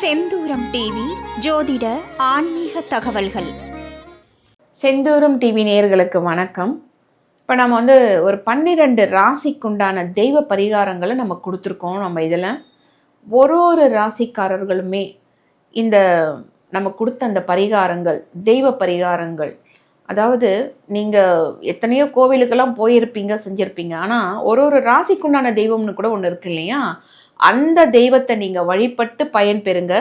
செந்தூரம் TV ஜோதிட ஆன்மீக தகவல்கள். செந்தூரம் டிவி நேயர்களுக்கு வணக்கம். இப்போ நம்ம வந்து ஒரு பன்னிரெண்டு ராசிக்குண்டான தெய்வ பரிகாரங்களை நம்ம கொடுத்துருக்கோம் நம்ம இதில். ஒரு ஒரு ராசிக்காரர்களுமே இந்த நம்ம கொடுத்த அந்த பரிகாரங்கள் தெய்வ பரிகாரங்கள். அதாவது நீங்கள் எத்தனையோ கோவிலுக்கெல்லாம் போயிருப்பீங்க செஞ்சுருப்பீங்க. ஆனால் ஒரு ஒரு ராசிக்குண்டான தெய்வம்னு கூட ஒன்று இருக்கு இல்லையா? அந்த தெய்வத்தை நீங்கள் வழிபட்டு பயன்பெறுங்க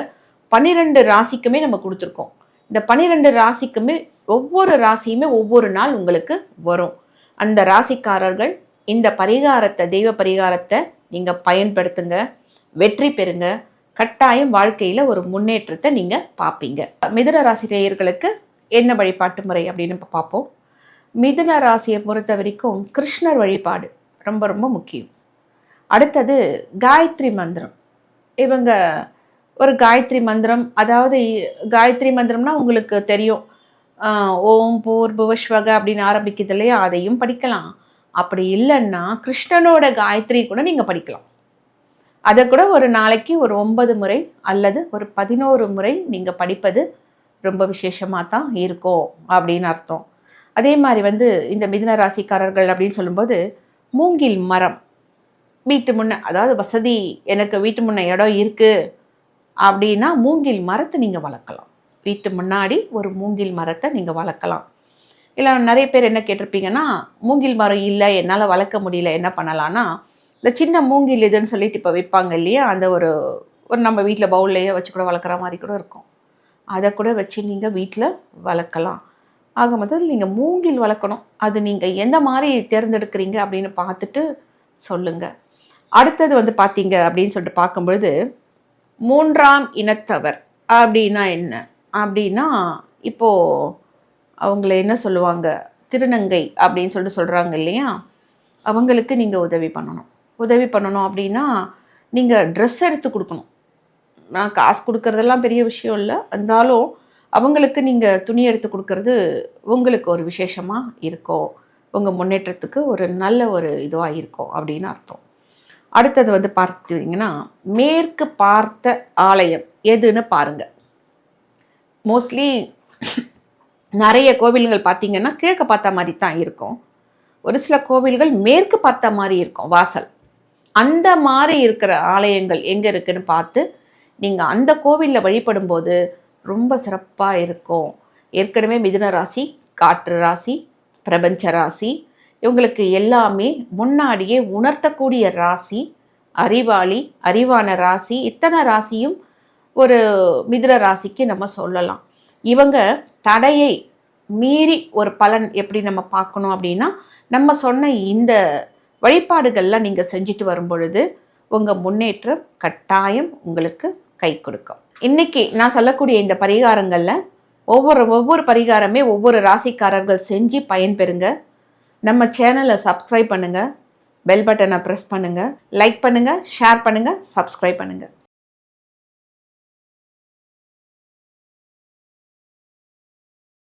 பன்னிரெண்டு ராசிக்குமே நம்ம கொடுத்துருக்கோம். இந்த பன்னிரெண்டு ராசிக்குமே ஒவ்வொரு ராசியுமே ஒவ்வொரு நாள் உங்களுக்கு வரும். அந்த ராசிக்காரர்கள் இந்த பரிகாரத்தை தெய்வ பரிகாரத்தை நீங்கள் பயன்படுத்துங்க. வெற்றி பெறுங்க. கட்டாயம் வாழ்க்கையில் ஒரு முன்னேற்றத்தை நீங்கள் பார்ப்பீங்க மிதுன ராசி நேயர்களுக்கு என்ன வழிபாட்டு முறை அப்படின்னு பார்ப்போம் மிதுன ராசியை பொறுத்த வரைக்கும் கிருஷ்ணர் வழிபாடு ரொம்ப ரொம்ப முக்கியம். அடுத்தது காயத்ரி மந்திரம். இவங்க ஒரு காயத்ரி மந்திரம் அதாவது காயத்ரி மந்திரம்னா உங்களுக்கு தெரியும். ஓம் பூர் புவஸ்வக அப்படின்னு ஆரம்பிக்குது இல்லையா? அதையும் படிக்கலாம். அப்படி இல்லைன்னா கிருஷ்ணனோட காயத்ரி கூட நீங்கள் படிக்கலாம். அதை கூட ஒரு நாளைக்கு ஒரு ஒன்பது முறை அல்லது ஒரு பதினோரு முறை நீங்கள் படிப்பது ரொம்ப விசேஷமாக தான் இருக்கும் அப்படின்னு அர்த்தம். அதே மாதிரி வந்து இந்த மிதுன ராசிக்காரர்கள் அப்படின்னு சொல்லும்போது மூங்கில் மரம். வீட்டு முன்ன அதாவது வசதி எனக்கு வீட்டு முன்ன இடம் இருக்குது அப்படின்னா மூங்கில் மரத்தை நீங்கள் வளர்க்கலாம். வீட்டு முன்னாடி ஒரு மூங்கில் மரத்தை நீங்கள் வளர்க்கலாம். இல்லை நிறைய பேர் என்ன கேட்டிருப்பீங்கன்னா மூங்கில் மரம் இல்லை என்னால் வளர்க்க முடியல என்ன பண்ணலான்னா இந்த சின்ன மூங்கில் இதுன்னு சொல்லிட்டு இப்போ வைப்பாங்க இல்லையா அந்த ஒரு ஒரு நம்ம வீட்டில் பவுல்லையே வச்சு கூட வளர்க்குற மாதிரி கூட இருக்கும். அதை கூட வச்சு நீங்கள் வீட்டில் வளர்க்கலாம். ஆக மொத்தத்தில் நீங்கள் மூங்கில் வளர்க்கணும். அது நீங்கள் எந்த மாதிரி தேர்ந்தெடுக்கிறீங்க அப்படின்னு பார்த்துட்டு சொல்லுங்கள் அடுத்தது வந்து பார்த்தீங்க அப்படின்னு சொல்லிட்டு பார்க்கும்பொழுது மூன்றாம் இனத்தவர். அப்படின்னா என்ன? அப்படின்னா இப்போது அவங்கள என்ன சொல்லுவாங்க? திருநங்கை அப்படின்னு சொல்லிட்டு சொல்கிறாங்க இல்லையா? அவங்களுக்கு நீங்கள் உதவி பண்ணணும். உதவி பண்ணணும் அப்படின்னா நீங்கள் ட்ரெஸ் எடுத்து கொடுக்கணும். நான் காசு கொடுக்கறதெல்லாம் பெரிய விஷயம் இல்லை. இருந்தாலும் அவங்களுக்கு நீங்கள் துணி எடுத்து கொடுக்கறது உங்களுக்கு ஒரு விசேஷமாக இருக்கும் உங்கள் முன்னேற்றத்துக்கு ஒரு நல்ல ஒரு இதுவாக இருக்கும் அப்படின்னு அர்த்தம். அடுத்தது வந்து பார்த்தீங்கன்னா மேற்கு பார்த்த ஆலயம் எதுன்னு பாருங்கள் மோஸ்ட்லி நிறைய கோவில்கள் பார்த்தீங்கன்னா கிழக்கு பார்த்த மாதிரி தான் இருக்கும். ஒரு சில கோவில்கள் மேற்கு பார்த்த மாதிரி இருக்கும் வாசல். அந்த மாதிரி இருக்கிற ஆலயங்கள் எங்கே இருக்குன்னு பார்த்து நீங்கள் அந்த கோவிலில் வழிபடும்போது ரொம்ப சிறப்பாக இருக்கும். ஏற்கனவே மிதுன ராசி காற்று ராசி பிரபஞ்ச ராசி இவங்களுக்கு எல்லாமே முன்னாடியே உணர்த்தக்கூடிய ராசி அறிவாளி அறிவான ராசி இத்தனை ராசியும் ஒரு மிதுன ராசிக்கு நம்ம சொல்லலாம். இவங்க தடையை மீறி ஒரு பலன் எப்படி நம்ம பார்க்கணும் அப்படின்னா நம்ம சொன்ன இந்த வழிபாடுகள்லாம் நீங்கள் செஞ்சுட்டு வரும் பொழுது உங்கள் முன்னேற்றம் கட்டாயம் உங்களுக்கு கை கொடுக்கும். இன்னைக்கு நான் சொல்லக்கூடிய இந்த பரிகாரங்களில் ஒவ்வொரு ஒவ்வொரு பரிகாரமே ஒவ்வொரு ராசிக்காரர்கள் செஞ்சு பயன்பெறுங்க. நம்ம சேனலை சப்ஸ்கிரைப் பண்ணுங்கள் பெல் பட்டனை ப்ரெஸ் பண்ணுங்கள் லைக் பண்ணுங்கள் ஷேர் பண்ணுங்கள் சப்ஸ்கிரைப் பண்ணுங்கள்